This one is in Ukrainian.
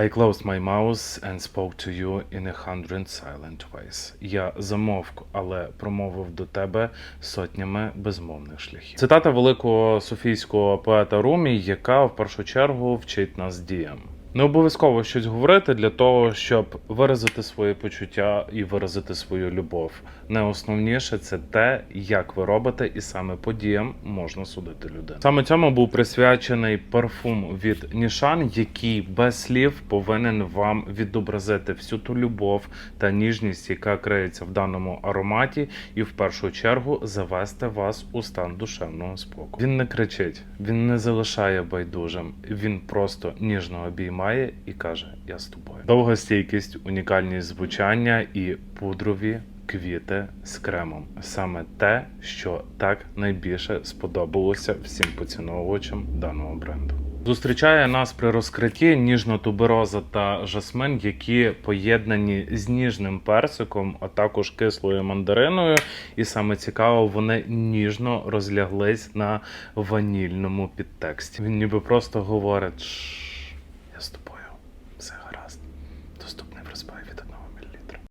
I closed my mouth and spoke to you in a hundred silent ways. Я замовк, але промовив до тебе сотнями безмовних шляхів. Цитата великого софійського поета Румі, яка в першу чергу вчить нас діям. Не обов'язково щось говорити для того, щоб виразити свої почуття і виразити свою любов. Найосновніше це те, як ви робите, і саме по діям можна судити людину. Саме цьому був присвячений парфум від Нішан, який без слів повинен вам відобразити всю ту любов та ніжність, яка криється в даному ароматі, і в першу чергу завести вас у стан душевного спокою. Він не кричить, він не залишає байдужим, він просто ніжно обіймає і каже: Я з тобою. Довга стійкість, унікальність звучання і пудрові. Квіти з кремом саме те, що так найбільше сподобалося всім поціновувачам даного бренду. Зустрічає нас при розкритті ніжно-тубероза та жасмин, які поєднані з ніжним персиком, а також кислою мандариною. І саме цікаво, вони ніжно розляглись на ванільному підтексті. Він ніби просто говорить: наступний в розпай від 1 мл.